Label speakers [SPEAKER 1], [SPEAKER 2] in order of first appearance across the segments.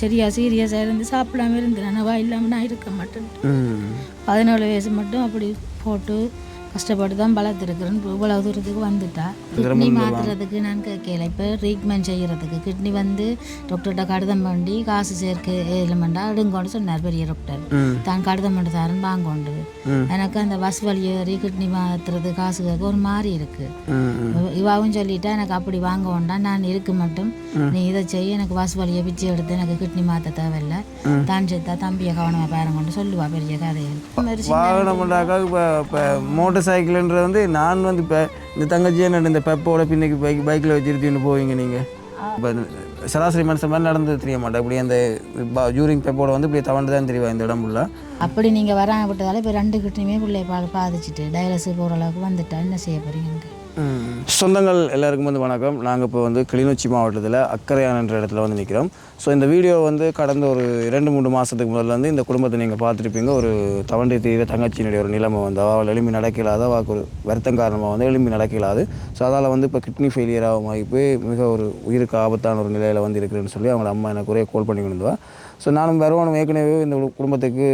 [SPEAKER 1] சரியா சீரியஸாக இருந்து சாப்பிடாம இருந்து நான் இல்லாமல் நான் இருக்க மாட்டேன்.
[SPEAKER 2] ம்.
[SPEAKER 1] பதினேழு வயசு மட்டும் அப்படி போட்டு கஷ்டப்பட்டு தான் வளர்த்துருக்குறேன் இப்போ இவ்வளவு தூரத்துக்கு வந்துட்டா. கிட்னி மாற்றுறதுக்கு நான் கேட்கல. இப்போ ட்ரீட்மெண்ட் செய்கிறதுக்கு கிட்னி வந்து டாக்டர்கிட்ட கடிதம் பண்ணி காசு சேர்க்க ஏலமெண்டா எடுங்கோன்னு சொன்னார் பெரிய டாக்டர். தான் கடிதம் பண்ணி தரேன் வாங்கோண்டு. எனக்கு அந்த பஸ் வழி ஏறி கிட்னி மாற்றுறது காசு கேட்க ஒரு மாதிரி
[SPEAKER 2] ம்
[SPEAKER 1] இவாவும் சொல்லிட்டா எனக்கு அப்படி வாங்க வேண்டாம் நான் இருக்கு மட்டும். நீ இதை செய்ய எனக்கு வாசு வழியை பிச்சை எடுத்து எனக்கு கிட்னி மாற்ற தேவையில்லை. தான் செத்தா தம்பியை கவனமாக பாருங்கன்னு சொல்லுவா பெரிய கதைகள் மாதிரி
[SPEAKER 2] மோட்டர் சைக்கிள்ன்றது வந்து நான் வந்து இப்போ இந்த தங்கச்சி என்ன இந்த பெப்போட பின்னைக்கு பைக் பைக்கில் வச்சுருத்தின்னு போவீங்க நீங்கள் இப்போ சராசரி மனுஷன் மாதிரி நடந்து தெரிய மாட்டேன். இப்படி அந்த ஜூரிங் பெப்போட வந்து இப்படி தவண்டு தான் தெரியவா இந்த இடம் ஃபுல்லாக
[SPEAKER 1] அப்படி நீங்கள் வராம விட்டதால இப்போ ரெண்டு கிட்னியுமே பிள்ளை பா பாதிச்சுட்டு டயாலிசிஸ் போகிற அளவுக்கு வந்துட்டா என்ன செய்ய போறீங்க
[SPEAKER 2] சொந்தங்கள் எல்லாருக்கும் வந்து வணக்கம். நாங்கள் இப்போ வந்து கிளிநொச்சி மாவட்டத்தில் அக்கரையான் என்ற இடத்துல வந்து நிற்கிறோம் ஸோ இந்த வீடியோ வந்து கடந்த ஒரு இரண்டு மூணு மாதத்துக்கு முதல்ல வந்து இந்த குடும்பத்தை நீங்கள் பார்த்துருப்பீங்க. ஒரு தவண்டை தீவிர தங்கச்சியினுடைய ஒரு நிலைமை வந்து அவள் எலும்பி நடக்கலாத அவளுக்கு ஒரு வருத்தம் காரணமாக வந்து எலும்பி நடக்கலாது. ஸோ அதால் வந்து இப்போ கிட்னி ஃபெயிலியர் ஆகி போய் மிக ஒரு உயிருக்கு ஆபத்தான ஒரு நிலையில் வந்து இருக்கிறேன்னு சொல்லி அவங்க அம்மா எனக்கு ஒரே கால் பண்ணி கொண்டு ஸோ நானும் வருவானும் ஏற்கனவே இந்த குடும்பத்துக்கு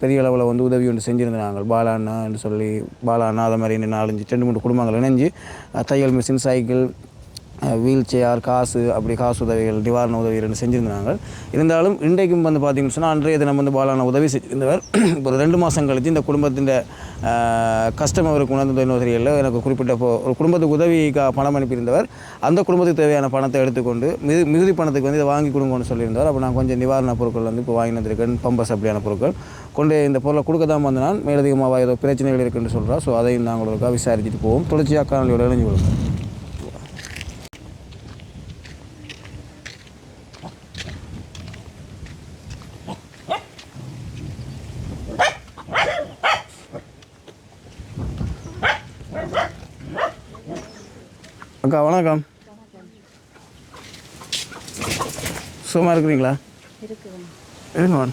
[SPEAKER 2] பெரிய அளவில் வந்து உதவி ஒன்று செஞ்சுருந்தாங்க பாலா அண்ணான்னு சொல்லி பாலா அண்ணா அதை மாதிரி இன்னும் நாலஞ்சு ரெண்டு மூணு குடும்பங்கள் இணைஞ்சு தையல் மிஷின் சைக்கிள் வீல் சேர் காசு அப்படி காசு உதவிகள் நிவாரண உதவிகள் செஞ்சுருந்தாங்க. இருந்தாலும் இன்றைக்கும் வந்து பார்த்தீங்கன்னு சொன்னால் அன்றைய தினம் வந்து பாலான உதவி செஞ்சிருந்தவர். இப்போ ஒரு ரெண்டு மாதம் கழித்து இந்த குடும்பத்தின் கஷ்டம் அவருக்கு உணர்ந்த இன்னொரு எனக்கு குறிப்பிட்ட ஒரு குடும்பத்துக்கு உதவிக்காக பணம் அனுப்பியிருந்தவர். அந்த குடும்பத்துக்கு தேவையான பணத்தை எடுத்துக்கொண்டு மிகு மிகுதி பணத்துக்கு வந்து இதை வாங்கி கொடுங்கன்னு சொல்லியிருந்தார் அப்போ நான் கொஞ்சம் நிவாரண பொருட்கள் வந்து இப்போ வாங்கி வந்திருக்கேன் பம்பஸ் அப்படியான பொருட்கள். கொண்டு இந்த பொருளை கொடுக்க தான் வந்து நான். மேலதிகமாக ஏதோ பிரச்சனைகள் இருக்குன்னு சொல்கிறா ஸோ அதையும் நாங்கள் ஒருக்கா விசாரிச்சுட்டு போவோம். தொடர்ச்சியாக காணொலியோட இணைஞ்சு கொடுப்போம் அக்கா வணக்கம். சும்மா இருக்கிறீங்களா? இருங்க மேம்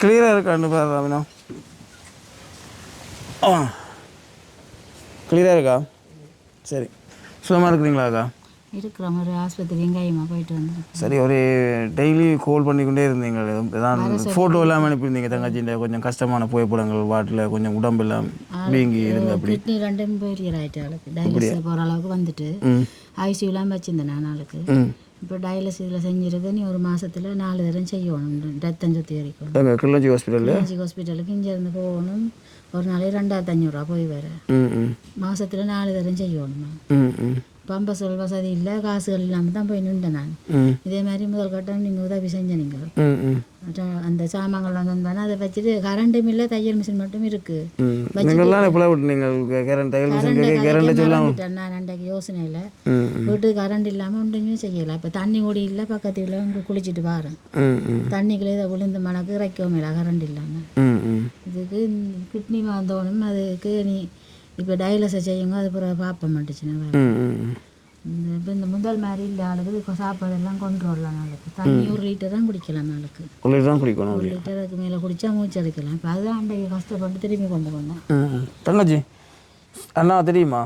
[SPEAKER 2] கிளியராக இருக்கான்னு பாரு ராமினா? ஆ. கிளியராக இருக்கா? சரி. சும்மா இருக்கிறீங்களா அக்கா?
[SPEAKER 1] இருக்கிற மாதிரி ஆஸ்பத்திரி வெங்காயமாக போயிட்டு வந்துருக்கேன்.
[SPEAKER 2] சரி ஒரு டெய்லி கால் பண்ணிக்கொண்டே இருந்தீங்க. தான் ஃபோட்டோ எல்லாம் அனுப்பியிருந்தீங்க தங்கச்சிൻ്റെ கொஞ்சம் கஷ்டமான புகைப்படங்கள் வாட்டில் கொஞ்சம் உடம்பெல்லாம் வீங்கி இருந்து அப்படி.
[SPEAKER 1] கிட்னி ரெண்டும் ஃபெயிலியர் ஆகிட்டு டயாலிசிஸ் போகிற அளவுக்கு வந்துட்டு. ஐசியூலாம் வச்சிருந்தேன் நான் ஆளுக்கு
[SPEAKER 2] ம்.
[SPEAKER 1] இப்போ டயாலிசிஸில் செஞ்சிருக்கு நீ ஒரு மாசத்துல நாலு தரம் செய்யணும். ரத்தம் சுற்றி வரைக்கும்.
[SPEAKER 2] அங்கே கிளிநொச்சி ஹாஸ்பிட்டலில்
[SPEAKER 1] கிளிநொச்சி ஹாஸ்பிட்டலுக்கு இங்கேருந்து போகணும். ஒரு நாளைக்கு ரெண்டாயிரத்தி அஞ்சூறுரூவா போய் வர.
[SPEAKER 2] ம் ம்.
[SPEAKER 1] மாசத்துல நாலு தரம் செய்யணும்? பம்பசல் வசதி இல்லை காசுகள் இல்லாமல் தான் போய் நின்றேன் நான் இதே மாதிரி முதல் கட்டம் நீங்கள் உதவி செஞ்ச நீங்கள் அந்த சாமான்கள் வந்தோன்னா அதை வச்சுட்டு கரண்ட்டும் இல்லை தையல் மிஷின் மட்டும் இருக்கு நான் அன்றைக்கு யோசனையில் வீட்டுக்கு கரண்ட் இல்லாமல் ஒன்றுமே செய்யலை இப்போ தண்ணி கூடி இல்லை பக்கத்தில் அங்கே குளிச்சுட்டு வாரேன் தண்ணிக்குள்ளே இதை விழுந்து மணக்கு இறைக்கவும் இல்லை கரண்ட் இல்லாமல் இதுக்கு கிட்னி வந்தோடனும் அதுக்கு நீ இப்போ டயாலிசிஸ் செய்யுங்க அது பிறகு பார்ப்ப மாட்டுச்சுன்னா இப்போ இந்த முதல் மாதிரி இல்லை ஆளுக்கு இப்போ சாப்பாடெல்லாம் கொண்டு வரலாம் நாளுக்கு. தண்ணி ஒரு லிட்டர் தான் குடிக்கலாம் நாளுக்கு.
[SPEAKER 2] உள்ளே தான் குடிக்கணும்
[SPEAKER 1] ஒரு லிட்டருக்கு மேலே குடிச்சா மூச்சு அடிக்கலாம் இப்போ அதுதான் அன்றைக்கு கஷ்டப்பட்டு திரும்பி கொண்டு வந்தேன்.
[SPEAKER 2] தங்கச்சி அண்ணா தெரியுமா?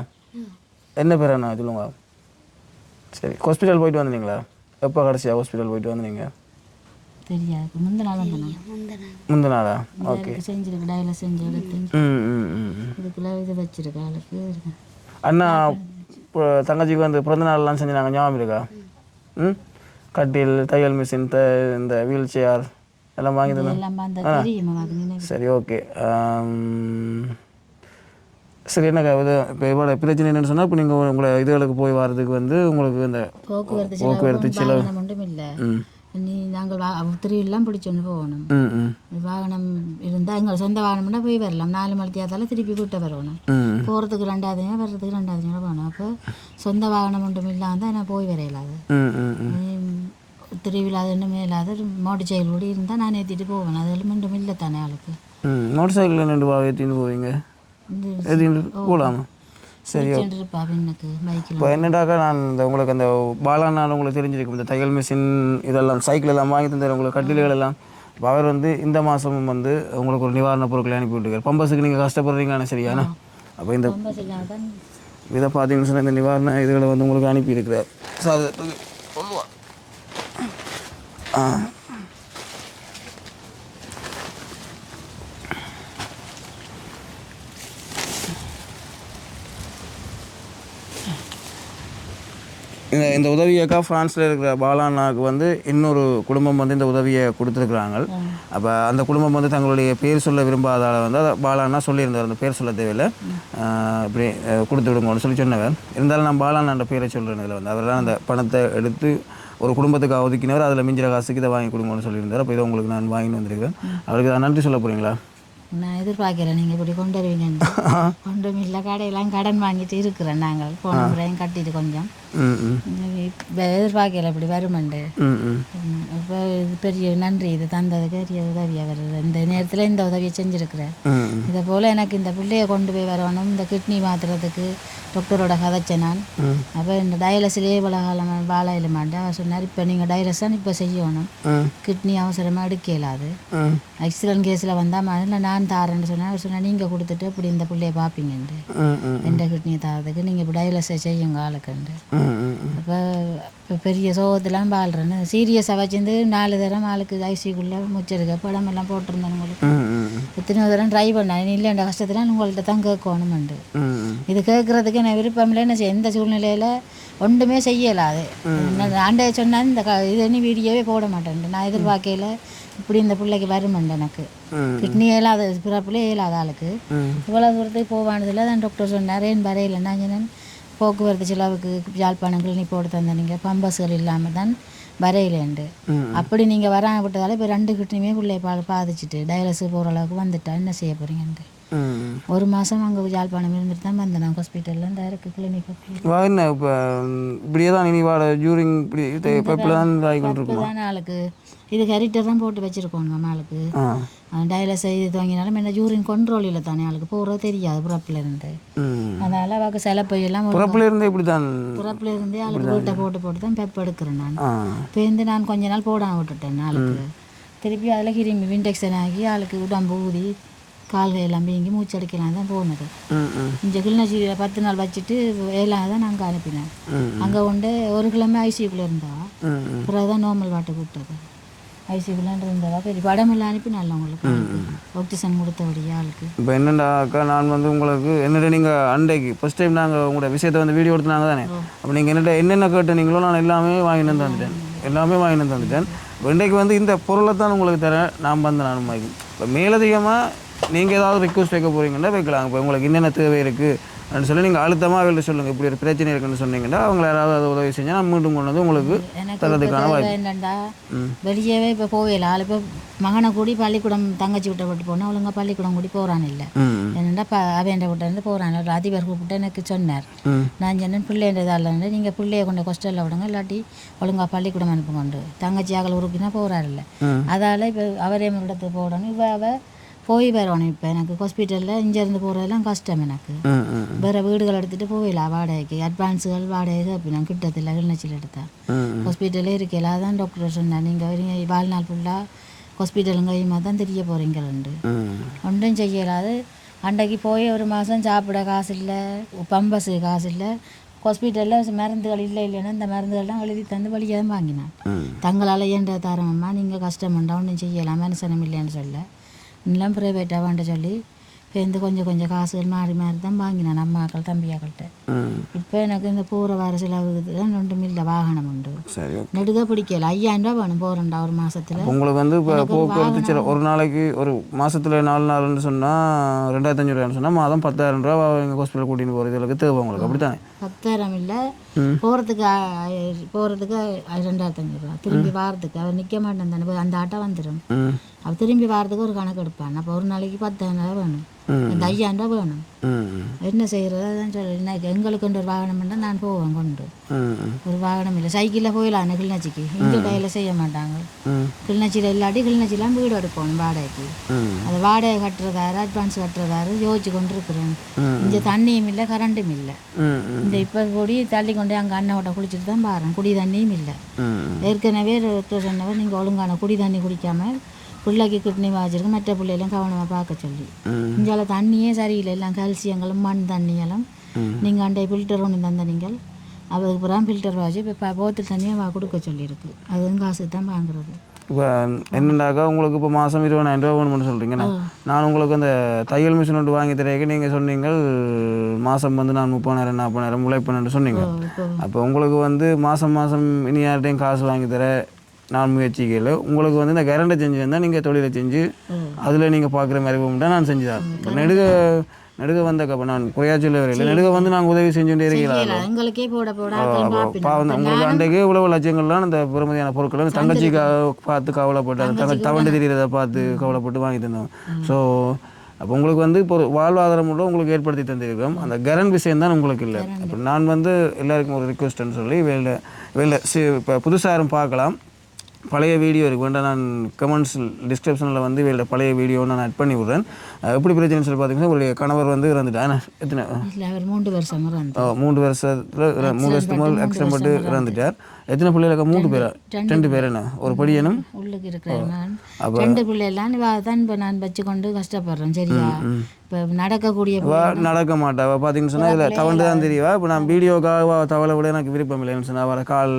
[SPEAKER 2] என்ன பேர் அண்ணா? சொல்லுங்க. சரி ஹாஸ்பிட்டல் போயிட்டு வந்தீங்களா? எப்போ கடைசியாக ஹாஸ்பிட்டல் போயிட்டு வந்தீங்க?
[SPEAKER 1] தெரியாது. முந்தின நாள் வந்தேன்?
[SPEAKER 2] முந்த நாளா. ஓகே.
[SPEAKER 1] செஞ்சிருக்கு டயாலிசிஸ் செஞ்சு எடுத்து
[SPEAKER 2] ம் ம் ம் ம்.
[SPEAKER 1] இதுக்குள்ள இது வச்சிருக்க ஆளுக்கு
[SPEAKER 2] அண்ணா இப்போ தங்கச்சிக்கு வந்து பிறந்த நாள்லாம் செஞ்சாங்க ஞாபகம் இருக்கா? ம். கட்டில் தையல் மிஷின் த இந்த வீல் சேர் எல்லாம் வாங்கி தந்தேன் சரி ஓகே. சரி என்னக்கா இது இப்போ இவ்வளோ பிரச்சனை என்னன்னு சொன்னால் இப்போ நீங்கள் உங்களை இதுகளுக்கு போய் வர்றதுக்கு வந்து உங்களுக்கு இந்த
[SPEAKER 1] போக்குவரத்து செலவு ஒன்றும் இல்லை.
[SPEAKER 2] ம்.
[SPEAKER 1] நீ நாங்கள் வா திருவிழாம் பிடிச்சொன்னு போகணும் வாகனம் இருந்தால் எங்கள் சொந்த வாகனம்னா போய் வரலாம் நாலு மணி தேர்தல திருப்பி கூட்ட வரணும் போகிறதுக்கு ரெண்டாவது நேரம் வர்றதுக்கு ரெண்டாவது நேரம் போகணும் அப்போ சொந்த வாகனம் ஒன்றும் இல்லாமல் நான் போய் வரையலாது
[SPEAKER 2] ம்
[SPEAKER 1] திருவிழா ஒன்றுமே இல்லாத மோட்டர் சைக்கிள் கூட இருந்தால் நான் ஏற்றிட்டு போவேன் அதில் ஒன்றும் இல்லை தானே ஆளுக்கு
[SPEAKER 2] மோட்டர் சைக்கிளில் ரெண்டு ஏற்றின்னு போவீங்க போகலாமா சரி இப்போ என்னடாக்கா நான் இந்த உங்களுக்கு அந்த பாலானால் உங்களுக்கு தெரிஞ்சிருக்கும் இந்த தையல் மிஷின் இதெல்லாம் சைக்கிள் எல்லாம் வாங்கி தந்தார் உங்களுக்கு கட்டில்கள் எல்லாம். அவர் வந்து இந்த மாதமும் வந்து உங்களுக்கு ஒரு நிவாரண பொருட்களை அனுப்பி விட்டுருக்காரு. பம்பஸுக்கு நீங்கள் கஷ்டப்படுறீங்கன்னு சரியானா அப்போ இந்த இதை பார்த்தீங்கன்னு சொன்னால் இந்த நிவாரண இதுகளை வந்து உங்களுக்கு அனுப்பியிருக்கிறார். ஸோ அது தூக்கி கொண்டு வா. ஆ. இந்த இந்த உதவியக்கா ஃப்ரான்ஸில் இருக்கிற பாலாண்ணாவுக்கு வந்து இன்னொரு குடும்பம் வந்து இந்த உதவியை கொடுத்துருக்குறாங்க. அப்போ அந்த குடும்பம் வந்து தங்களுடைய பேர் சொல்ல விரும்பாதால வந்து அதை பாலாண்ணா சொல்லியிருந்தார். அந்த பேர் சொல்ல தேவையில்லை. இப்படி கொடுத்து விடுங்கன்னு சொல்லி சொன்னவர். இருந்தாலும் நான் பாலாண்ணான்ற பேரை சொல்கிறேன் இதில் வந்து. அவர் தான் அந்த பணத்தை எடுத்து ஒரு குடும்பத்துக்கு ஒதுக்கினவர். அதில் மிஞ்சிற காசுக்கு இதை வாங்கி கொடுங்கன்னு சொல்லியிருந்தார். அப்போ இதை உங்களுக்கு நான் வாங்கிட்டு வந்திருக்கேன் அவருக்கு நான் நன்றி சொல்ல போகிறீங்களா
[SPEAKER 1] நான் எதிர்பார்க்கிறேன். நீங்கள் இப்படி கொண்டு வருவீங்கன்னு. ஒன்றும் இல்லை கடையெல்லாம் கடன் வாங்கிட்டு இருக்கிறேன் நாங்கள். போன முறையும் கட்டிட்டு கொஞ்சம். எதிர்பார்க்கல இப்படி வருமெண்டு. இப்போ இது பெரிய நன்றி இது தந்ததுக்கு பெரிய உதவியாக வருது இந்த நேரத்தில் இந்த உதவியை செஞ்சுருக்கிறேன் இதை போல் எனக்கு இந்த பிள்ளைய கொண்டு போய் வரணும் இந்த கிட்னி மாத்துறதுக்கு டாக்டரோட கதைச்சேன் நான். அப்போ இந்த டயலஸிலே இவ்வளோ காலம் வாழ மாட்டேன். அவர் சொன்னார் இப்போ நீங்கள் டயலஸ் தான் இப்போ செய்யணும்.
[SPEAKER 2] ம்
[SPEAKER 1] கிட்னி அவசரமாக எடுக்க இயலாது ஆக்சிடென்ட் கேஸில் வந்தால் முதல்ல நான் தாரேன்னு சொன்னேன் அவர் சொன்னார் நீங்கள் கொடுத்துட்டு இப்படி இந்த பிள்ளைய
[SPEAKER 2] ம்
[SPEAKER 1] எந்த கிட்னியை தாரதுக்கு நீங்கள் இப்போ டயலஸை செய்யுங்க ஆளுக்குண்டு. அப்போ இப்போ பெரிய சோகத்தெல்லாம் வாழ்கிறேன்னு சீரியஸாக வச்சிருந்து நாலு தரம் ஆளுக்கு ஐசிக்குள்ளே முச்சிருக்க படமெல்லாம் போட்டிருந்தேன் உங்களுக்கு எத்தனையோ தரம் ட்ரை பண்ணேன் இல்லை என்ற கஷ்டத்தில் உங்கள்கிட்ட தான் கேட்கணுமெண்டு இது கேட்குறதுக்கு எனக்கு விருப்பம் இல்லை என்ன எந்த சூழ்நிலையில் ஒன்றுமே செய்யலாது. ஆண்டே சொன்னால் இந்த க இது நீ வீடியோவே போட மாட்டேன் நான் எதிர்பார்க்கையில் இப்படி இந்த பிள்ளைக்கு வருமெண்டு எனக்கு. கிட்னி இயலாத பிறப்புல இயலாத ஆளுக்கு. இவ்வளோ தூரத்துக்கு போவானதில் தான் டாக்டர் சொன்னார் ஏன் வரையில். நான் சொன்னேன் போக்குவரத்து செலவுக்கு யாழ்ப்பாணம் கிளினிக் போட்டு தந்த நீங்கள் பம்பஸ்கள் இல்லாமல் தான் வரையிலேண்டு. அப்படி நீங்கள் வராம விட்டதால இப்போ ரெண்டு கிட்னியுமே பிள்ளை பா பாதிச்சுட்டு டயாலிசிஸ் போகிற அளவுக்கு வந்துட்டா என்ன செய்ய போகிறீங்கன்ட்டு ஒரு மாதம் அங்கே யாழ்ப்பாணம் இருந்துட்டு தான் வந்தேன் நான். ஹாஸ்பிட்டலில் இந்த இருக்கு கிளினிக்
[SPEAKER 2] என்ன இப்போ இப்படியே தான் இனி வாட ஜூரிங் இப்படி தான்
[SPEAKER 1] தான் ஆளுக்கு இது ஹெரிட்டர் தான் போட்டு வச்சுருக்கோங்க ஆளுக்கு. டயாலிஸ் இது துவங்கினாலும் என்ன யூரின் கண்ட்ரோலில் தானே ஆளுக்கு. போகிறது தெரியாது பிறப்புல இருந்து. அதனால் அவக்கு செலப்பையெல்லாம் ஒரு
[SPEAKER 2] பிறப்புல இருந்து இப்படி தான்
[SPEAKER 1] பிறப்புல இருந்தே ஆளுக்கு வீட்டை போட்டு போட்டு தான் பெப் எடுக்கிறேன் நான். இப்போ இருந்து நான் கொஞ்ச நாள் போடாம விட்டுட்டேன் ஆளுக்கு. திருப்பி அதில் கிருமி விண்டெக்ஷன் ஆகி ஆளுக்கு உடம்பு ஊதி கால்கள் எல்லாம் வீங்கி மூச்சடிக்கலாம் தான் போனது. இந்த கிளிநொச்சியில் பத்து நாள் வச்சுட்டு ஏழாவது தான் நாங்கள் அனுப்பினேன். அங்கே கொண்டு ஒரு கிழமை ஐசியூக்குள்ளே இருந்தா
[SPEAKER 2] ம் ம்.
[SPEAKER 1] பிறகு தான் நார்மல் வாட்டை கூப்பிட்டது ஐசியூக்குள்ளே இருந்ததா பெரிய படமெல்லாம் அனுப்பினால உங்களுக்கு ஆக்சிஜன் கொடுத்தபடியா ஆளுக்கு
[SPEAKER 2] இப்போ என்னடா அக்கா நான் வந்து உங்களுக்கு என்னட்ட நீங்கள் அண்டைக்கு ஃபர்ஸ்ட் டைம் நாங்கள் உங்களோட விஷயத்தை வந்து வீடியோ எடுத்துனாங்க தானே அப்போ நீங்கள் என்னட்ட என்னென்ன கேட்டீங்களோ நான் எல்லாமே வாங்கிட்டு வந்து வந்துட்டேன் எல்லாமே வாங்கிட்டு வந்து வந்துட்டேன் இன்றைக்கு வந்து இந்த பொருளை தான் உங்களுக்கு தரேன் நான் வந்து நான் வாங்கி இப்போ மேலதிகமாக நீங்கள் ஏதாவது ரிக்வஸ்ட் வைக்க போகிறீங்கன்னா வைக்கலாம் இப்போ உங்களுக்கு என்னென்ன தேவை இருக்குது அப்படின்னு சொல்லி நீங்கள் அழுத்தமாக அவங்கள்ட்ட சொல்லுங்கள் இப்படி ஒரு பிரச்சனை இருக்குன்னு சொன்னீங்கன்னா அவங்க யாராவது உதவி செஞ்சால் மீண்டும் கொண்டு வந்து உங்களுக்கு தரதுக்கான
[SPEAKER 1] இப்போ
[SPEAKER 2] வாய்ப்பு.
[SPEAKER 1] என்னண்டா? வெளியவே இப்போ போவேல ஆள் இப்போ மகனை கூடி பள்ளிக்கூடம் தங்கச்சி விட்ட விட்டு போனால் ஒழுங்கா பள்ளிக்கூடம் கூடி போகிறான் இல்லை.
[SPEAKER 2] ம்
[SPEAKER 1] என்னடா ப அவன் விட்ட இருந்து போகிறான் ஒரு அதிபர் கூப்பிட்டு எனக்கு சொன்னார். நான் சொன்னேன் பிள்ளைன்றதால இருந்து நீங்கள் பிள்ளைய கொண்டு ஹாஸ்டலில் விடுங்க. இல்லாட்டி ஒழுங்கா பள்ளிக்கூடம் அனுப்புங்கண்டு. தங்கச்சி அகல் உறுப்பினா போகிறாருல்ல
[SPEAKER 2] ம்.
[SPEAKER 1] அதால் இப்போ அவரே இடத்துக்கு போடணும் இப்போ அவ போய் வரணும் இப்போ எனக்கு ஹாஸ்பிட்டலில் இங்கேருந்து போகிறதெல்லாம் கஷ்டம் எனக்கு. வேறு வீடுகள் எடுத்துகிட்டு போயிடல வாடகைக்கு. அட்வான்ஸுகள் வாடகை அப்படி நான் கிட்டத்தில் கிளிநொச்சியில் எடுத்தேன் ஹாஸ்பிட்டலே இருக்கல அதான் டாக்டர் சொன்னார் நீங்கள் வரீங்க வாழ்நாள் ஃபுல்லாக ஹாஸ்பிட்டலுங்க கையுமா தான் தெரிய போகிறீங்களண்டு
[SPEAKER 2] ம்.
[SPEAKER 1] ஒன்றும் செய்யலாது அன்றைக்கு போய் ஒரு மாதம் சாப்பிட காசு இல்லை பம்பஸு காசு இல்லை. ஹாஸ்பிட்டலில் மருந்துகள் இல்லை இல்லைன்னா இந்த மருந்துகள்லாம் எழுதி தந்து வழியாக தான் வாங்கினான். தங்களால் ஏண்ட தரமம்மா நீங்கள் கஷ்டமண்டா ஒன்றும் செய்யலாம். மனுஷனம் இல்லைன்னு சொல்ல. இன்னும் ப்ரைவேட்டாக வேண்ட சொல்லி பேருந்து கொஞ்சம் கொஞ்சம் காசுகள் மாறி மாறி தான் வாங்கினான் அம்மாக்கள் தம்பியாக்கள்கிட்ட
[SPEAKER 2] ம்
[SPEAKER 1] இப்போ எனக்கு இந்த போகிற வர செலவுக்கு தான் ஒன்றும் இல்லை வாகனம் உண்டு. நெடுக பிடிக்கல ஐயாயிரம் ரூபா வேணும் போகிறேன்டா ஒரு மாசத்துல.
[SPEAKER 2] உங்களுக்கு வந்து இப்போ போக்குவரத்து ஒரு நாளைக்கு ஒரு மாசத்துல நாலு நாள்னு சொன்னால் ரெண்டாயிரத்தஞ்சு ரூபான்னு சொன்னால் மாதம் பத்தாயிரம் ரூபா எங்கள் ஹாஸ்பிட்டல் கூட்டின்னு போகிறதுக்கு தேவை உங்களுக்கு. அப்படித்தானே?
[SPEAKER 1] பத்தாயிரம் இல்லை. போகிறதுக்கு போகிறதுக்கு ரெண்டாயிரத்தி ரூபா திரும்பி வாரத்துக்கு. அவர் நிற்க மாட்டேன் தானே போய் அந்த ஆட்டோ வந்துடும் அவர் திரும்பி வாரத்துக்கு ஒரு கணக்கு எடுப்பான் அப்போ ஒரு நாளைக்கு பத்தாயிரம் ரூபா வேணும். இந்த ஐயாயிரம் ரூபா வேணும். என்ன செய்கிறது அதான் சொல்லி எங்களுக்கு ஒரு வாகனம் பண்ணால் நான் போவேன் கொண்டு. ஒரு வாகனம் இல்லை சைக்கிளில் போயிடலாம் கிளிநொச்சிக்கு இங்கே டையில் செய்ய மாட்டாங்க கிளிநொச்சியில் இல்லாட்டி கிளிநொச்சிலாம் வீடு எடுக்கணும் வாடகைக்கு அது வாடகை கட்டுறதாரு அட்வான்ஸ் கட்டுறதாரு யோசிச்சு கொண்டு இருக்கிறேன். இங்கே தண்ணியும் இல்லை கரண்ட்டும் இல்லை இந்த இப்போ கூடி தள்ளி கொண்டு அங்கே அண்ணாவோட குளிச்சுட்டு தான் பாருங்க குடி தண்ணியும் இல்லை ஏற்கனவே டாக்டர் சொன்னவர் நீங்கள் ஒழுங்கான குடி தண்ணி குடிக்காம பிள்ளைக்கு கிட்னி வாச்சிருக்கு மற்ற பிள்ளையெல்லாம் கவனமாக பார்க்க சொல்லி இங்கால தண்ணியே சரியில்லை எல்லாம் கால்சியங்களும் மண் தண்ணியெல்லாம் நீங்கள் அண்டை ஃபில்டர் ஒன்று தந்த நீங்கள் அதுக்கு பிறகு ஃபில்டர் வாசி இப்போ போத்தல் தண்ணியை வா கொடுக்க சொல்லியிருக்கு. அதுவும் காசு தான் வாங்குறது.
[SPEAKER 2] இப்போ என்னண்டாக்கா உங்களுக்கு இப்போ மாதம் இருபதாயிரம் ரூபா வேணும்னு சொல்கிறீங்கண்ணா நான் உங்களுக்கு அந்த தையல் மிஷின் ஒன்று வாங்கி தரேங்க நீங்கள் சொன்னீங்க மாதம் வந்து நான் முப்பதாயிரம் நாற்பதாயிரம் உழைப்பேன்னு சொன்னீங்க. அப்போ உங்களுக்கு வந்து மாதம் மாதம் இனி யார்கிட்டையும் காசு வாங்கி தர நான் முயற்சிக்கையில் உங்களுக்கு வந்து இந்த கரண்டை செஞ்சு வந்தால் நீங்கள் தொழிலை செஞ்சு அதில் நீங்கள் பார்க்குற மாதிரி போகும்ட்டா நான் செஞ்சுதான். இப்போ நெடுக நெடுக வந்தக்கப்போ நான் குறையா சொல்ல வரையில் நெடுக வந்து நாங்கள் உதவி செஞ்சுட்டே இருக்கீங்களா
[SPEAKER 1] இல்ல, எங்களுக்கே போட போட.
[SPEAKER 2] பாவம் உங்களுக்கு அன்றைக்கு இவ்வளவு லட்சங்கள்லாம் இந்த பெருமதியான பொருட்கள் தங்கச்சிக்காக பார்த்து கவலைப்பட்டு அந்த தங்கச்சி தவண்டு தெரிகிறத பார்த்து கவலைப்பட்டு வாங்கி தந்தோம் ஸோ அப்போ உங்களுக்கு வந்து இப்போ ஒரு வாழ்வாதாரம் கூட உங்களுக்கு ஏற்படுத்தி தந்திருக்கோம். அந்த கரண்ட் விஷயம் தான் உங்களுக்கு இல்லை. அப்போ நான் வந்து எல்லாருக்கும் ஒரு ரிக்வெஸ்ட்னு சொல்லி வெளில வெளில இப்போ புதுசாக யாரும் பார்க்கலாம். பழைய வீடியோ இருக்கு. வேண்டாம் நான் கமெண்ட்ஸ் டிஸ்கிரிப்ஷனில் வந்து இவரோட பழைய வீடியோ நான் ஆட் பண்ணி விட்றேன். எப்படி பிரச்சனைன்னு சொல்லி பார்த்தீங்கன்னா உங்களுடைய கணவர் வந்து இறந்துட்டான் எத்தனை?
[SPEAKER 1] மூன்று வருஷம்
[SPEAKER 2] ஓ, மூன்று வருஷத்துல மூணு வருஷத்துக்கு முதல் ஆக்சிடென்ட் பட்டு இறந்துட்டார். எத்தனை பிள்ளைகளுக்கு? மூணு பேரா? ரெண்டு பேர் என்ன? ஒரு பையனும்
[SPEAKER 1] உள்ளுக்கு இருக்கிற நான். ரெண்டு பிள்ளைலாம் தான் இப்போ நான் வச்சு கொண்டு கஷ்டப்படுறேன் சரியா? இப்போ நடக்கக்கூடிய
[SPEAKER 2] நடக்க மாட்டா. பார்த்தீங்கன்னு சொன்னால் இதில் தவண்டு தான் தெரியவா. இப்போ நான் வீடியோக்காக தவளை விட எனக்கு விருப்பம் இல்லைன்னு சொன்னால் வர கால்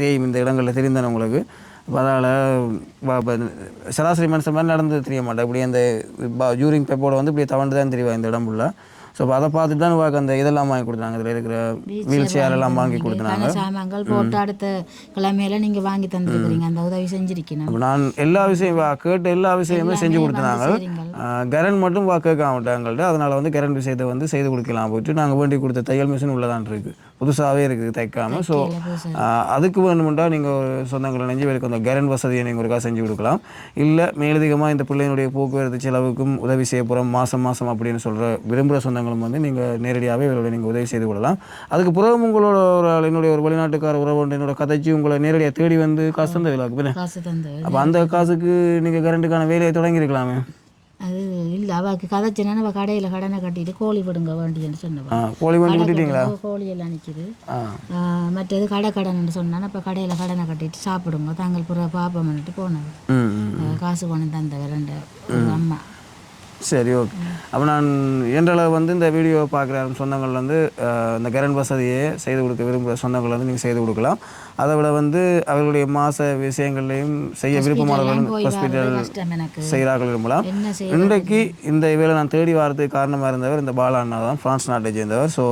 [SPEAKER 2] தேயும் இந்த இடங்களில் தெரிந்தானே உங்களுக்கு? அப்போ அதனால் சராசரி மனுஷன் மாதிரி நடந்து தெரிய மாட்டேன் இப்படி அந்த ஜூரிங் பெப்போட வந்து இப்படி தவண்டு தான் தெரியவா இந்த இடம் ஃபுல்லாக ஸோ அப்போ அதை பார்த்துட்டு தான் வாக்கு அந்த இதெல்லாம் வாங்கி கொடுத்தாங்க. இதில் இருக்கிற வீல் சேர் எல்லாம் வாங்கி கொடுத்தாங்க.
[SPEAKER 1] சாமான்கள் போட்டு அடுத்த கிழமையில நீங்க வாங்கி தந்துருக்கிறீங்க அந்த உதவி செஞ்சிருக்கணும்
[SPEAKER 2] அப்ப நான் எல்லா விஷயம் கேட்ட எல்லா விஷயமே செஞ்சு கொடுத்தாங்க. கரண்ட் மட்டும் வா கேட்க மாட்டாங்கள்ட்ட. அதனால வந்து கரண்ட் விஷயத்தை வந்து செய்து கொடுக்கலாம் போயிட்டு நாங்கள் வேண்டி கொடுத்த தையல் மிஷின் உள்ளதான் இருக்கு. புதுசாகவே இருக்குது தைக்காம. ஸோ அதுக்கு வேணுமெண்டா நீங்கள் சொந்தங்களை நெஞ்சு வைக்க அந்த கரண்ட் வசதியை நீங்கள் ஒருக்கா செஞ்சு கொடுக்கலாம். இல்லை மேலதிகமாக இந்த பிள்ளையினுடைய போக்குவரத்து செலவுக்கும் உதவி செய்ய போகிறோம் மாதம் மாதம் அப்படின்னு சொல்கிற விரும்புகிற சொந்தங்களும் வந்து நீங்கள் நேரடியாகவே இவரோட நீங்கள் உதவி செய்து கொள்ளலாம். அதுக்கு பிறகு உங்களோட ஒரு என்னுடைய ஒரு வெளிநாட்டுக்கார உறவு என்னோட கதைச்சி உங்களை நேரடியாக தேடி வந்து காசு தந்த விழாக்கு அப்போ அந்த காசுக்கு நீங்கள் கரண்ட்டுக்கான வேலையை தொடங்கியிருக்கலாமே.
[SPEAKER 1] அது இல்ல அவக்கு கதைச்சுனா அவ கடையில கடனை கட்டிட்டு கோழி விடுங்க வேண்டியன்னு சொன்னவன்
[SPEAKER 2] ஆ கோழி விட்டுட்டீங்களா?
[SPEAKER 1] கோழி எல்லாம்
[SPEAKER 2] ஆ,
[SPEAKER 1] மற்றது கடை கடன்னு சொன்னான் அப்போ கடையில் கடனை கட்டிட்டு சாப்பிடுங்க. தாங்கள் புற பாப்பம்னுட்டு
[SPEAKER 2] ம்
[SPEAKER 1] ஆ, காசு பணம் தந்தவர் ரெண்டு அம்மா.
[SPEAKER 2] சரி ஓகே அப்போ நான் என்றளவு வந்து இந்த வீடியோ பார்க்குற சொந்தங்கள் வந்து இந்த கரண்ட் வசதியை செய்து கொடுக்க விரும்புகிற சொந்தங்கள் வந்து நீங்கள் செய்து கொடுக்கலாம். அதை விட வந்து அவர்களுடைய மாத விஷயங்கள்லையும் செய்ய விருப்பமானவர்கள் ஹாஸ்பிட்டல் செய்கிறார்கள் விரும்பலாம் இன்றைக்கு இந்த வேலை நான் தேடி வரதுக்கு காரணமாக இருந்தவர் இந்த பாலா அண்ணா தான் பிரான்ஸ் நாட்டை சேர்ந்தவர். ஸோ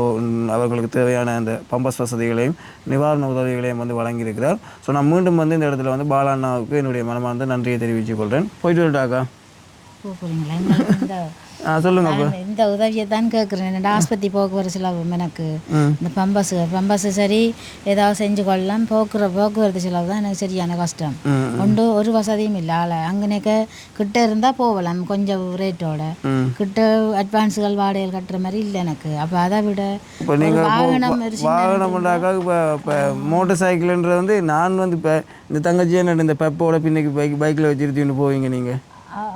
[SPEAKER 2] அவர்களுக்கு தேவையான அந்த பம்பஸ் வசதிகளையும் நிவாரண உதவிகளையும் வந்து வழங்கியிருக்கிறார். ஸோ நான் மீண்டும் வந்து இந்த இடத்துல வந்து பாலா அண்ணாவுக்கு என்னுடைய மனமார்ந்த நன்றியை தெரிவித்துக் கொள்கிறேன் போயிட்டு வரட்டாக்கா
[SPEAKER 1] போக போறீங்களா எங்களுக்கு இந்த
[SPEAKER 2] ஆ சொல்லுங்க
[SPEAKER 1] இந்த உதவியை தான் கேட்குறேன் என்னோட ஆஸ்பத்திரி போக்குவரத்து செலவு எனக்கு. இந்த பம்பஸ் பம்பஸ் சரி ஏதாவது செஞ்சு கொள்ளலாம். போக்குற போக்குவரத்து செலவு தான் எனக்கு சரியான கஷ்டம். ஒன்று ஒரு வசதியும் இல்லை. ஆளை அங்கனேக்க கிட்ட இருந்தால் போகலாம் கொஞ்சம் ரேட்டோட கிட்ட அட்வான்ஸுகள் வாடகைகள் கட்டுற மாதிரி இல்லை எனக்கு. அப்போ அதை விட வாகனம்
[SPEAKER 2] வாகனம் பண்ணாக்கா இப்போ இப்போ மோட்டர் சைக்கிள்ன்றது வந்து நான் வந்து இப்போ இந்த தங்கச்சி என்ன இந்த பெப்போட பின்னைக்கு பைக் பைக்கில் வச்சுருத்தின்னு போவீங்க நீங்கள்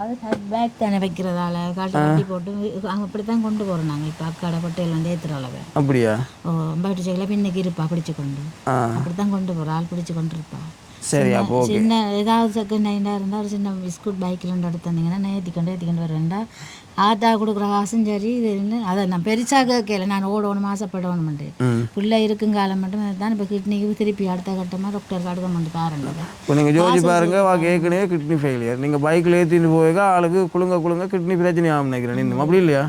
[SPEAKER 1] அ- அது பேக் தானே வைக்கிறதால? காட்டி கட்டி போட்டு அங்கே அப்படி தான் கொண்டு போகிறோம் நாங்கள் இப்போ அக்காடை பட்டையில் வந்து ஏற்றுற அளவு.
[SPEAKER 2] அப்படியா?
[SPEAKER 1] ஓ பாட்டு சைக்கிள் பின்னுக்கு இருப்பா பிடிச்சு கொண்டு.
[SPEAKER 2] ஆ.
[SPEAKER 1] அப்படி தான் கொண்டு போகிறோம் ஆள் பிடிச்சு கொண்டு இருப்பா
[SPEAKER 2] சரி அப்போ
[SPEAKER 1] சின்ன ஏதாவது செகண்ட் ஹேண்டாக இருந்தால் ஒரு சின்ன பிஸ்கட் பைக்கில் ரெண்டு எடுத்து வந்தீங்கன்னா நான் ஏற்றி கொண்டு ஏற்றி கொண்டு வரேன்டா ஆத்தா கொடுக்குற காசும் சரி இது என்ன? அதை நான் பெருசாக கேட்கல நான் ஓடணும் ஆசைப்படணும்ட்டு. பிள்ளை இருக்கும் காலம் மட்டும் தான் இப்போ கிட்னிக்கு திருப்பி அடுத்த கட்டமாக டாக்டர் காடுக்க மட்டும் பாருங்க.
[SPEAKER 2] இப்போ நீங்கள் ஜோதி பாருங்க வா ஏற்கனவே கிட்னி ஃபெயிலியர் நீங்கள் பைக்கில் ஏற்றிட்டு போய்க்க ஆளுக்கு குழுங்க குழுங்க கிட்னி பிரச்சனை ஆகும் நினைக்கிறேன். இன்னும் அப்படி இல்லையா?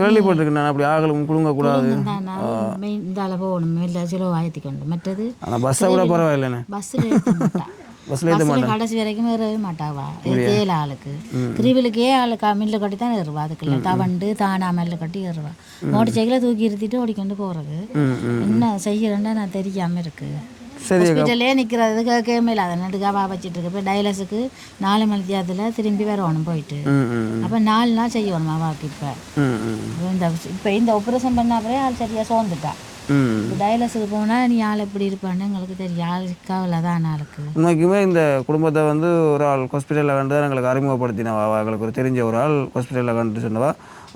[SPEAKER 2] கேள்விப்பட்டிருக்கேன் நான் அப்படி ஆகலும் குழுங்க கூடாது.
[SPEAKER 1] மெயின் இந்தால போகணும் இல்லை சிலவு ஆயத்தி கொண்டு. மற்றது
[SPEAKER 2] ஆனால் பஸ்ஸை விட பரவாயில்லைண்ணே.
[SPEAKER 1] பஸ்ஸில் கடைசி வரைக்கும் ஏறவே மாட்டாவா? ஏழு ஆளுக்கு. திருவிழுக்கே ஆளுக்கு? மில்லு கட்டி தான் ஏறுவா அதுக்குள்ள. தவண்டு தானா மில்லு கட்டி ஏறுவா. மோட்டர் சைக்கிளை தூக்கி இருத்திட்டு ஓடிக்கொண்டு
[SPEAKER 2] ம்
[SPEAKER 1] என்ன செய்யறேன்னா நான் தெரியாம இருக்கு. ஹாஸ்பிட்டலே நிற்கிறது கேட்கவே இல்லை. அதை நடுக்காவா வச்சுட்டு இருக்கு. இப்போ டயலஸுக்கு நாலு மணி தியாகத்தில் திரும்பி வரணும் போயிட்டு. அப்போ நாலு நாள் செய்யணும் அவாக்கு இப்போ? இந்த இப்போ இந்த ஆப்ரேஷன் பண்ண அப்புறம் ஆள் சரியாக சோர்ந்துட்டா. டயலஸுக்கு போனால் நீ ஆள் எப்படி இருப்பான்னு எங்களுக்கு தெரியும். ஆள் கவலை தான் ஆளுக்கு
[SPEAKER 2] உண்மைக்குமே இந்த குடும்பத்தை வந்து ஒரு ஆள் ஹாஸ்பிட்டலில் கண்டு தான் எங்களுக்கு அறிமுகப்படுத்தினவா எங்களுக்கு ஒரு தெரிஞ்ச ஒரு ஆள் ஹாஸ்பிட்டலில் கண்டு சொன்னவா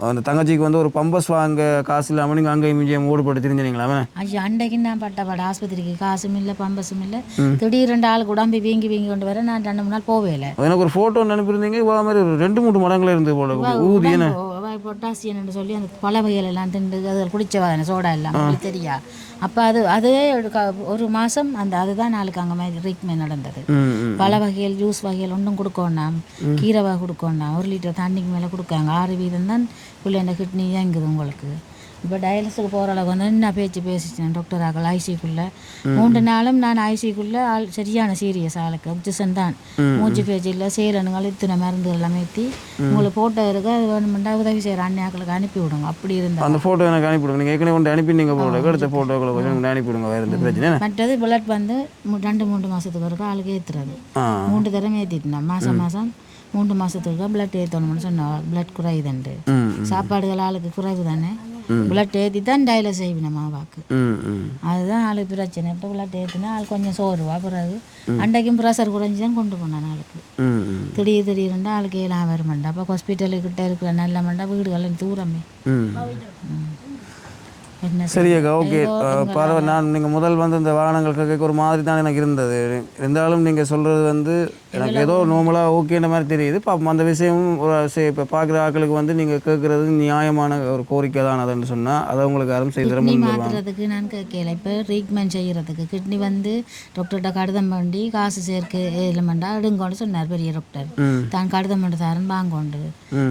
[SPEAKER 2] அந்த தங்கச்சிக்கு வந்து ஒரு பம்பஸ் வாங்க காசு இல்லாமல் நீங்கள் அங்கே இங்கேயும் ஓடுபட்டு தெரிஞ்சுனீங்களா
[SPEAKER 1] ஐயோ அன்றைக்கு நான் பட்டப்பாடு ஆஸ்பத்திரிக்கு காசும் இல்லை பம்பஸும் இல்லை. திடீர் ரெண்டு ஆள் உடம்பு வீங்கி வீங்கி கொண்டு வர நான் ரெண்டு மூணு நாள் போவே இல்லை
[SPEAKER 2] எனக்கு ஒரு ஃபோட்டோ அனுப்பியிருந்தீங்க இவ்வளோ மாதிரி ஒரு ரெண்டு மூணு மடங்களே இருந்து போல ஊதி என்ன?
[SPEAKER 1] பொட்டாசியம்னு சொல்லி அந்த பல வகைகள் எல்லாம் திண்டு அது குடிச்சவா சோடா எல்லாம் உங்களுக்கு தெரியா? அப்போ அது அதுவே ஒரு மாதம் அந்த அதுதான் நாளுக்கு அங்கே மாதிரி ட்ரீட்மெண்ட் நடந்தது. பல வகைகள் ஜூஸ் வகைகள் ஒன்றும் கொடுக்கணும் கீரை வகை கொடுக்கணும் ஒரு லிட்டர் தண்ணிக்கு மேலே கொடுக்காங்க ஆறு வீதம் தான் பிள்ளைண்ட கிட்னி இயங்குது உங்களுக்கு. இப்போ டயாலிஸுக்கு போகிற அளவுக்கு வந்து என்ன பேச்சு பேசிச்சேன் டாக்டர் ஆக்கள் ஐசிக்குள்ளே மூன்று நாளும் நான் ஐசிக்குள்ளே ஆள் சரியான சீரியஸ் ஆளுக்கு ஆக்சிஜன் தான். மூச்சு பேச்சு இல்லை சேரனுங்கள் இத்தனை மருந்துகள் எல்லாம் ஏற்றி உங்களுக்கு போட்டோ இருக்கு அது வேணுமெண்டா உதவி செய்கிற அண்ணாக்களுக்கு அனுப்பி விடுங்க அப்படி இருந்தால்
[SPEAKER 2] அந்த ஃபோட்டோ எனக்கு அனுப்பிவிடுங்க நீங்கள் ஏற்கனவே கொண்டு அனுப்பினீங்க போல எடுத்த ஃபோட்டோக்களை கொஞ்சம் கொண்டு அனுப்பிவிடுங்க வேறு எந்த பிரச்சனை?
[SPEAKER 1] மற்றது பிளட் வந்து ரெண்டு மூன்று மாதத்துக்கு வரைக்கும் ஆளுக்கு ஏற்றுறது மூன்று தடவை ஏற்றிட்டேன் மாதம் மாதம் மூன்று மாதத்துக்கு பிளட் ஏற்றணும்னு சொன்னோம் பிளட் குறையுதுண்டு சாப்பாடுகள் ஆளுக்கு குறைவு தானே? பிளட் ஏற்றி தான் டைலஸ் செய்வினோம் மாவாக்கு.
[SPEAKER 2] ம் ம்.
[SPEAKER 1] அதுதான் ஆளுக்கு பிரச்சனை. இப்போ பிளட் ஏற்றினா ஆள் கொஞ்சம் சோறுவா பிறகு அன்றைக்கும் ப்ரெஷர் குறைஞ்சி தான் கொண்டு போனான் ஆளுக்கு. திடீர் திடீர்னு ஆளுக்கு ஏலாம் வருமாண்டா அப்போ ஹாஸ்பிட்டலுக்கிட்ட இருக்கிற நல்ல மண்டா வீடுகள் தூரமே.
[SPEAKER 2] ம்.
[SPEAKER 1] ம். என்ன
[SPEAKER 2] சரி அக்கா ஓகே. பரவாயில்ல. நான் நீங்கள் முதல் வந்து இந்த வாகனங்கள் கேட்க ஒரு மாதிரி தான் எனக்கு இருந்தது. இருந்தாலும் நீங்கள் சொல்கிறது வந்து எனக்கு ஏதோ நார்மலாக ஓகேன்ற மாதிரி தெரியுது. பாப்போம் அந்த விஷயம் ஒரு சரி இப்போ பார்க்குற ஆட்களுக்கு வந்து நீங்கள் கேட்குறது நியாயமான ஒரு கோரிக்கை தான் அதுன்னு சொன்னால் அதை உங்களுக்கு யாரும் செய்து தர
[SPEAKER 1] மாற்றுறதுக்கு நான் கேட்கல இப்போ ட்ரீட்மெண்ட் செய்கிறதுக்கு கிட்னி வந்து டாக்டர்கிட்ட கடிதம் பண்ணி காசு சேர்க்க இல்லைமெண்டா எடுங்கோன்னு சொன்னார் பெரிய டாக்டர் தான் கடிதம் பண்ணி தரேன் வாங்கோண்டு.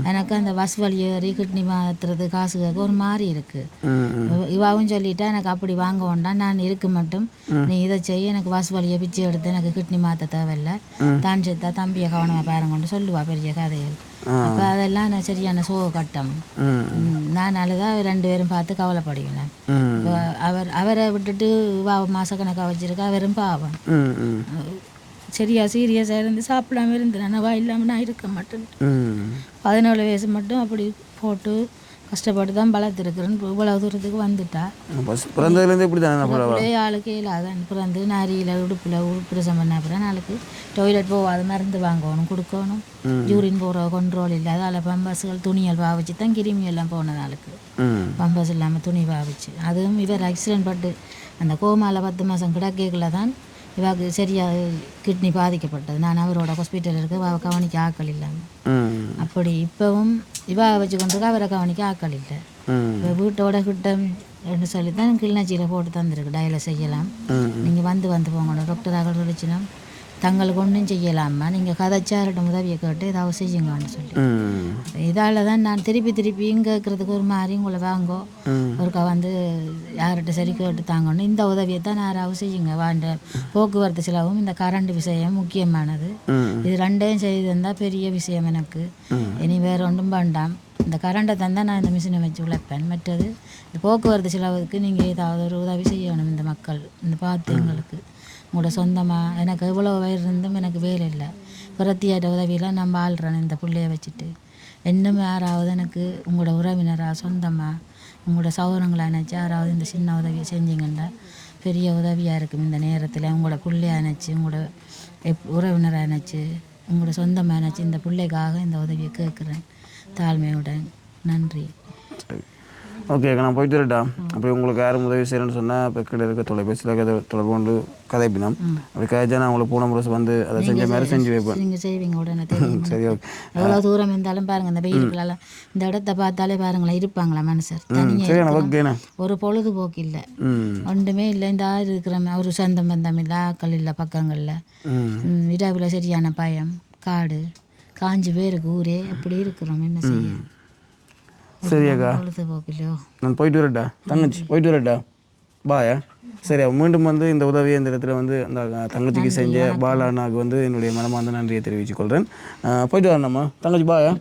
[SPEAKER 1] எனக்கு அந்த பஸ் வழி ஏறி கிட்னி மாற்றுறது காசு கேட்க ஒரு மாதிரி இருக்குது இவாவும் சொல்லிட்டா எனக்கு அப்படி வாங்க வேண்டாம் நான் இருக்க மட்டும். நீ இதை செய்ய எனக்கு பஸ் வழியை பிச்சை எடுத்து எனக்கு கிட்னி மாற்ற தேவையில்லை. தான் செத்தா தம்பியை கவனமாக பாருங்கன்னு சொல்லுவா பெரிய கதைகள். அப்போ அதெல்லாம் நான் சரியான சோக கட்டம் நான் அழுதா ரெண்டு பேரும் பார்த்து இப்போ அவர் அவரை விட்டுட்டு மாசக்கணக்காக வச்சிருக்கா அவரும் பாவம். சரியா சீரியஸாக இருந்து சாப்பிடாம இருந்து நான் வா இல்லாமல் நான் இருக்க மாட்டேன். பதினேழு வயசு மட்டும் அப்படி போட்டு கஷ்டப்பட்டு தான் வளர்த்துருக்குறேன் இப்போ இவ்வளவு தூரத்துக்கு வந்துட்டா.
[SPEAKER 2] பிறந்ததுலேருந்து இப்படி தானே
[SPEAKER 1] அப்படியே ஆளுக்கு இல்லாதான் பிறந்து நாரியில் உடுப்பில் உடுப்பிரசம் பண்ண அப்புறம் நாளுக்கு டாய்லெட் போகாத மருந்து வாங்கணும் கொடுக்கணும். யூரின் போகிற கண்ட்ரோல் இல்லாத அதில் பம்பர்ஸுகள் துணிகள் பாவிச்சு தான் கிருமி எல்லாம் போன நாளுக்கு
[SPEAKER 2] ம்.
[SPEAKER 1] பம்பர்ஸ் இல்லாமல் துணி பாவிச்சு. அதுவும் இவர் ஆக்சிடென்ட் பட்டு அந்த கோமால பத்து மாதம் கிடக்கேக்கில் தான் இவாக்கு சரியாக கிட்னி பாதிக்கப்பட்டது. நான் அவரோட ஹாஸ்பிட்டல் இருக்க கவனிக்க ஆக்கள் இல்லாமல் அப்படி இப்போவும் இவா வச்சு கொண்டு அவரை கவனிக்க ஆக்கள் இல்லை. வீட்டோட கிட்ட என்று சொல்லி தான் கிளிநொச்சியில் போட்டு தந்திருக்கு. டயலை செய்யலாம். நீங்கள் வந்து வந்து போங்க டாக்டர் ஆகல் சொல்லிச்சுன்னா. தங்களுக்கு ஒன்றும் செய்யலாமா? நீங்கள் கதைச்சார்ட்ட உதவியை கேட்டு ஏதாவது செய்யுங்கன்னு சொல்லி. இதால் தான் நான் திருப்பி திருப்பி இங்கே இருக்கிறதுக்கு ஒரு மாதிரி உங்களை வாங்கோ. ஒருக்கா வந்து யார்கிட்ட சரி கேட்டு தாங்கன்னு இந்த உதவியை தான் யாராவது செய்யுங்க. வாண்ட போக்குவரத்து செலவும் இந்த கரண்ட் விஷயம் முக்கியமானது. இது ரெண்டையும் செய்து தந்தால் பெரிய விஷயம் எனக்கு. இனி வேறு ஒன்றும் வேண்டாம். இந்த கரண்டை தந்தால் நான் இந்த மிஷினை வச்சு உழைப்பேன். மற்றது இந்த போக்குவரத்து செலவுக்கு நீங்கள் ஏதாவது ஒரு உதவி செய்யணும் இந்த மக்கள். இந்த பார்த்து எங்களுக்கு. உங்களோட சொந்தமாக எனக்கு எவ்வளோ வயிறு இருந்தும் எனக்கு வேலை இல்லை. பிரத்தியாட்ட உதவியெல்லாம் நம்ம ஆள்றேன் இந்த பிள்ளைய வச்சுட்டு. இன்னும் யாராவது எனக்கு உங்களோட உறவினராக சொந்தமாக உங்களோட சௌரங்களை நினச்சி யாராவது இந்த சின்ன உதவியை செஞ்சீங்கன்னா பெரிய உதவியாக இருக்கும் இந்த நேரத்தில். உங்களோட பிள்ளைய நினச்சி உங்களோட எப் உறவினராக நினச்சி உங்களோட சொந்தமாக நினச்சி இந்த பிள்ளைக்காக இந்த உதவியை கேட்குறேன். தாழ்மையுடன். நன்றி.
[SPEAKER 2] ஓகே நான் போயிட்டு வரட்டா அப்போ உங்களுக்கு யாரும் உதவி செய்யணும்னு சொன்னால் இப்போ கீழே இருக்க தொலைபேசியில் கதை தொடர்பு கொண்டு கதைப்பினோம். அப்படி கதைச்சா நான் உங்களுக்கு போன முறை வந்து அதை செஞ்ச மாதிரி செஞ்சு வைப்பேன்.
[SPEAKER 1] நீங்கள் செய்வீங்க உடனே தெரியும்?
[SPEAKER 2] சரி ஓகே
[SPEAKER 1] எவ்வளோ தூரம் இருந்தாலும் பாருங்கள் இந்த வெயிலுக்குலாம் இந்த இடத்த பார்த்தாலே பாருங்களேன் இருப்பாங்களா மனுஷர்? தனியாக ஒரு பொழுதுபோக்கு இல்லை. ஒன்றுமே இல்லை இந்த ஆறு இருக்கிற ஒரு சொந்தம் பந்தம் இல்லை ஆக்கள் இல்லை பக்கங்களில். இரவில் சரியான பயம் காடு காஞ்சி பேருக்கு ஊரே அப்படி இருக்கிறோம். என்ன செய்ய?
[SPEAKER 2] சரி அக்கா
[SPEAKER 1] பொழுதுபோக்கு இல்லையோ
[SPEAKER 2] நான் போயிட்டு வரட்டா தங்கச்சி போயிட்டு வரட்டா பாயா சரி அப்ப மீண்டும் வந்து இந்த உதவியை இந்த இடத்துல வந்து அந்த தங்கச்சிக்கு செஞ்ச பாலா அண்ணாவுக்கு வந்து என்னுடைய மனமார்ந்த நன்றியை தெரிவித்துக் கொள்கிறேன் போயிட்டு வரேன்ம்மா தங்கச்சி பாயா